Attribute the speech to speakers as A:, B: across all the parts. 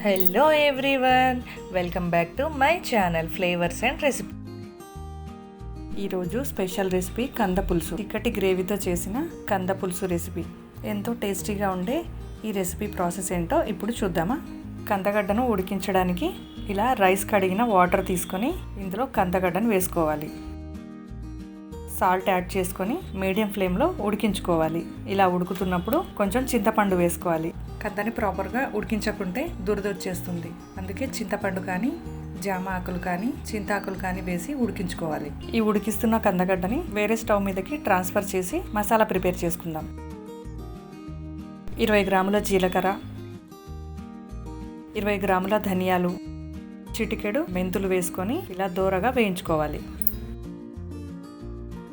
A: Hello everyone welcome back to my channel flavours and recipe ఈరోజు special recipe కంద పులుసు. ఇక్కటి గ్రేవీతో చేసిన కంద పులుసు రెసిపీ ఎంతో టేస్టీగా ఉండే ఈ రెసిపీ ప్రాసెస్ ఏంటో ఇప్పుడు చూద్దామా? కందగడ్డను ఉడికించడానికి ఇలా రైస్ కడిగిన వాటర్ తీసుకొని ఇందులో కందగడ్డను వేసుకోవాలి. సాల్ట్ యాడ్ చేసుకొని మీడియం ఫ్లేమ్లో ఉడికించుకోవాలి. ఇలా ఉడుకుతున్నప్పుడు కొంచెం చింతపండు వేసుకోవాలి. కద్దని ప్రాపర్గా ఉడికించకుంటే దురద వచ్చేస్తుంది. అందుకే చింతపండు కానీ జామ ఆకులు కానీ చింతాకులు కానీ వేసి ఉడికించుకోవాలి. ఈ ఉడికిస్తున్న కందగడ్డని వేరే స్టవ్ మీదకి ట్రాన్స్ఫర్ చేసి మసాలా ప్రిపేర్ చేసుకుందాం. ఇరవై గ్రాముల జీలకర్ర ఇరవై గ్రాముల ధనియాలు చిటికెడు మెంతులు వేసుకొని ఇలా దోరగా వేయించుకోవాలి.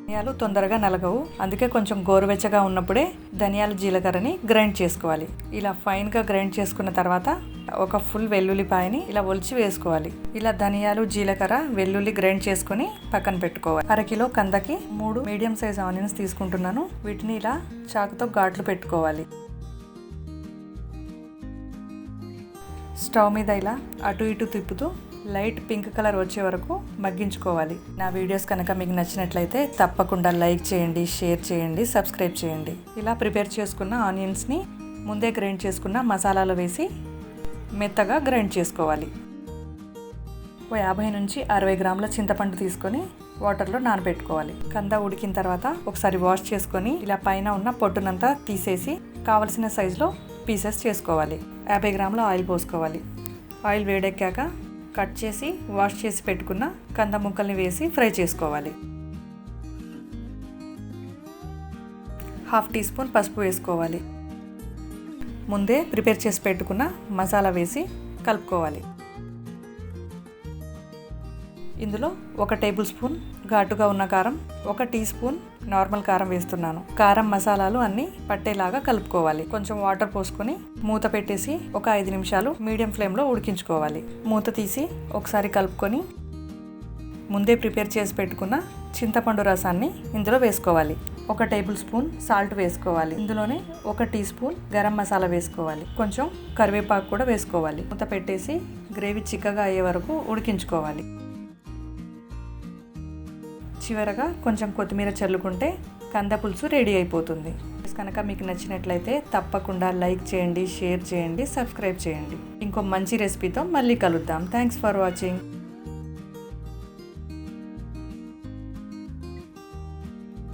A: ధనియాలు తొందరగా నలగవు. అందుకే కొంచెం గోరువెచ్చగా ఉన్నప్పుడే ధనియాల జీలకర్రని గ్రైండ్ చేసుకోవాలి. ఇలా ఫైన్గా గ్రైండ్ చేసుకున్న తర్వాత ఒక ఫుల్ వెల్లుల్లిపాయని ఇలా ఒలిచి వేసుకోవాలి. ఇలా ధనియాలు జీలకర్ర వెల్లుల్లి గ్రైండ్ చేసుకొని పక్కన పెట్టుకోవాలి. అరకిలో కందకి మూడు మీడియం సైజ్ ఆనియన్స్ తీసుకుంటున్నాను. వీటిని ఇలా చాకుతో ఘాట్లు పెట్టుకోవాలి. స్టవ్ మీద ఇలా అటు ఇటు తిప్పుతూ లైట్ పింక్ కలర్ వచ్చే వరకు మగ్గించుకోవాలి. నా వీడియోస్ కనుక మీకు నచ్చినట్లయితే తప్పకుండా లైక్ చేయండి షేర్ చేయండి సబ్స్క్రైబ్ చేయండి. ఇలా ప్రిపేర్ చేసుకున్న ఆనియన్స్ని ముందే గ్రైండ్ చేసుకున్న మసాలాలో వేసి మెత్తగా గ్రైండ్ చేసుకోవాలి. ఓ యాభై నుంచి అరవై గ్రాముల చింతపండు తీసుకొని వాటర్లో నానబెట్టుకోవాలి. కంద ఉడికిన తర్వాత ఒకసారి వాష్ చేసుకొని ఇలా పైన ఉన్న పొట్టునంతా తీసేసి కావలసిన సైజులో పీసెస్ చేసుకోవాలి. యాభై గ్రాముల ఆయిల్ పోసుకోవాలి. ఆయిల్ వేడెక్కాక కట్ చేసి వాష్ చేసి పెట్టుకున్న కంద ముక్కల్ని వేసి ఫ్రై చేసుకోవాలి. హాఫ్ టీ స్పూన్ పసుపు వేసుకోవాలి. ముందే ప్రిపేర్ చేసి పెట్టుకున్న మసాలా వేసి కలుపుకోవాలి. ఇందులో ఒక టేబుల్ స్పూన్ ఘాటుగా ఉన్న కారం ఒక టీ స్పూన్ నార్మల్ కారం వేస్తున్నాను. కారం మసాలాలు అన్నీ పట్టేలాగా కలుపుకోవాలి. కొంచెం వాటర్ పోసుకొని మూత పెట్టేసి ఒక ఐదు నిమిషాలు మీడియం ఫ్లేమ్లో ఉడికించుకోవాలి. మూత తీసి ఒకసారి కలుపుకొని ముందే ప్రిపేర్ చేసి పెట్టుకున్న చింతపండు రసాన్ని ఇందులో వేసుకోవాలి. ఒక టేబుల్ స్పూన్ సాల్ట్ వేసుకోవాలి. ఇందులోనే ఒక టీ స్పూన్ గరం మసాలా వేసుకోవాలి. కొంచెం కరివేపాకు కూడా వేసుకోవాలి. మూత పెట్టేసి గ్రేవీ చిక్కగా అయ్యే వరకు ఉడికించుకోవాలి. చివరగా కొంచెం కొత్తిమీర చల్లుకుంటే కంద పులుసు రెడీ అయిపోతుంది. కనుక మీకు నచ్చినట్లయితే తప్పకుండా లైక్ చేయండి షేర్ చేయండి సబ్స్క్రైబ్ చేయండి. ఇంకో మంచి రెసిపీతో మళ్ళీ కలుద్దాం. Thanks for watching